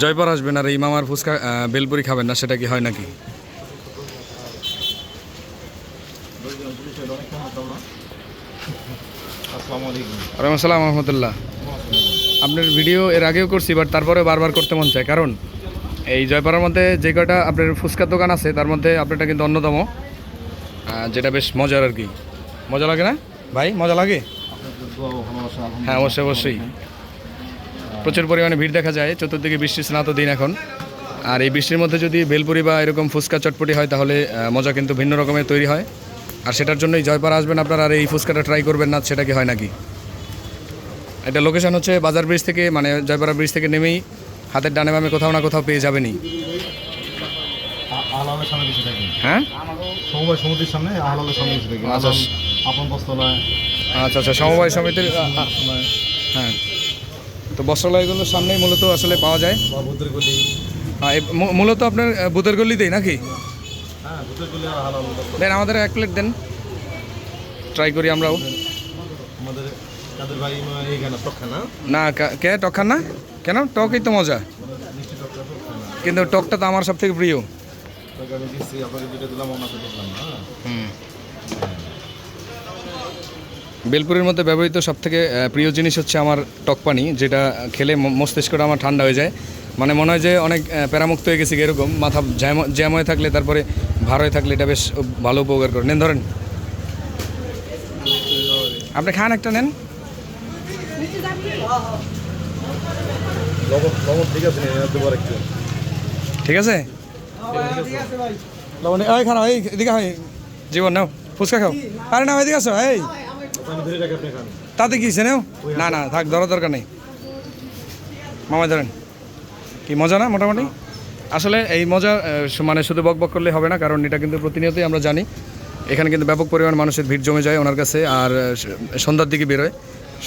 জয়পার আসবেন আর এই মামার ফুচকা বেলপুরি খাবেন না সেটা কি হয় নাকি? আসসালামু আলাইকুম। ওয়ালাইকুম আসসালাম রহমতুল্লাহ। আপনার ভিডিও এর আগেও করছি বাট তারপরে বারবার করতে মন চায়। কারণ এই জয়পাড়ার মধ্যে যে কয়টা আপনার ফুচকার দোকান আছে তার মধ্যে আপনারটা কিন্তু অন্যতম। যেটা বেশ মজার আর কি। মজা লাগে না? ভাই মজা লাগে? হ্যাঁ অবশ্যই অবশ্যই। প্রচুর পরিমাণে ভিড় দেখা যায় চতুর্দিকে বৃষ্টির স্নাত দিন এখন। আর এই বৃষ্টির মধ্যে যদি বেলপুরি বা এরকম ফুচকা চটপটি হয় তাহলে মজা কিন্তু ভিন্ন রকমের তৈরি হয়। আর সেটার জন্যই জয়পাড়া আসবেন আপনারা আর এই ফুচকাটা ট্রাই করবেন না সেটা কি হয় নাকি? এটা লোকেশন হচ্ছে বাজার ব্রিজ থেকে মানে জয়পাড়া ব্রিজ থেকে নেমেই হাতের ডানে বামে কোথাও না কোথাও পেয়ে যাবেনই। থাকি হ্যাঁ? সামনে আচ্ছা। আচ্ছা আচ্ছা সমবায় সমিতির হ্যাঁ। তো বস্ত্রালয়গুলোর সামনেই মূলত আসলে পাওয়া যায়। মূ- মূলত আপনার বুধের গল্লিতেই নাকি? হ্যাঁ দেন আমাদের এক প্লেট দেন। ট্রাই করি আমরাও। না? কে টক খান না? কেন? টকই তো মজা। কিন্তু টকটা তো আমার সব থেকে প্রিয় তোকে বেলপুরের মধ্যে ব্যবহৃত সব থেকে প্রিয় জিনিস হচ্ছে আমার টক পানি যেটা খেলে মস্তিষ্কটা আমার ঠান্ডা হয়ে যায়। মানে মনে হয় যে অনেক প্যারামুক্ত হয়ে গেছি এরকম মাথা জ্যাম জ্যাম হয়ে থাকলে তারপরে ভার হয়ে থাকলে এটা বেশ ভালো উপকার করে। নেন ধরেন। আপনি খান একটা নেন। ঠিক আছে ঠিক আছে? ওই খানা এই এদিকে জীবন নাও। ফুচকা খাও। আরে না এদিকে আসো এই। ধরে তাতে কি নেও না না, থাক, ধরার দরকার নেই। মামা, ধরেন। কি, মজা না, মোটামুটি? আসলে এই মজা মানে শুধু বক বক করলে হবে না, কারণ এটা কিন্তু প্রতিনিয়তই আমরা জানি। এখানে কিন্তু ব্যাপক পরিমাণ মানুষের ভিড় জমে যায় ওনার কাছে, আর সন্ধ্যার দিকে বেরোয়।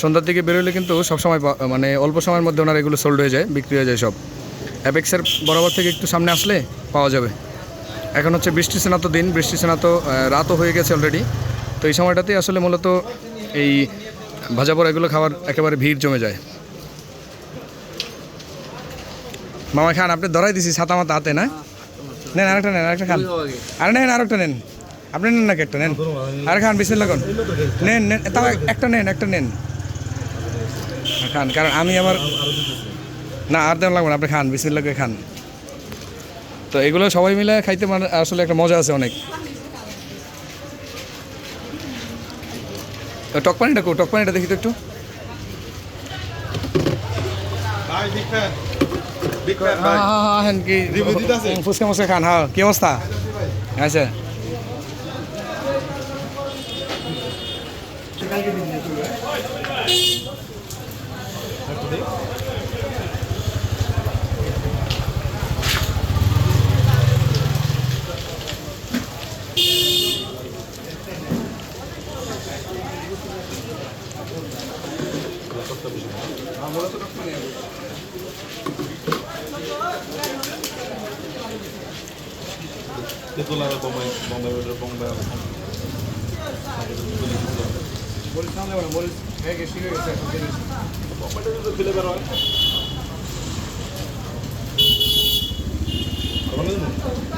সন্ধ্যার দিকে বেরোলে কিন্তু সবসময় মানে অল্প সময়ের মধ্যে ওনার এগুলো সোল্ড হয়ে যায়, বিক্রি হয়ে যায় সব। অ্যাপেক্সের বরাবর থেকে একটু সামনে আসলে পাওয়া যাবে। এখন হচ্ছে বৃষ্টি স্নাত দিন, বৃষ্টি স্নাত রাতও হয়ে গেছে অলরেডি তো এই সময়টাতেই আসলে মূলত এই ভাজা পোড়া এগুলো খাওয়ার একেবারে ভিড় জমে যায়। মামা খান, আপনি ধরাই দিছি ছাতা মাতা হাতে, না? নেন আরেকটা নেন, আরেকটা খান। আরে নেন, আরেকটা নেন। আপনি নেন নাকি একটা, নেন? আরে খান, বিসমিল্লাহ কোন নেন নেন তাও একটা নেন একটা নেন। খান, কারণ আমি আমার না, আর দেওয়া লাগবে না, আপনি খান, বিসমিল্লাহ করে খান। তো এগুলো সবাই মিলে খাইতে মানে আসলে একটা মজা আছে অনেক। টক পানিটা কো টক পানিটা দেখি তো একটু ফুচকা বিগ খান হ্যাঁ কি অবস্থা আচ্ছা কালকে হ্যাঁ কি Review দিতে আছে? ফুচকা মুচকা খান হ্যাঁ কি অবস্থা আচ্ছা তেতুলা বোম্বাই বোম্বাই বোম্বাই খুলে বের হয়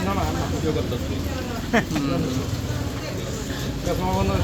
না না না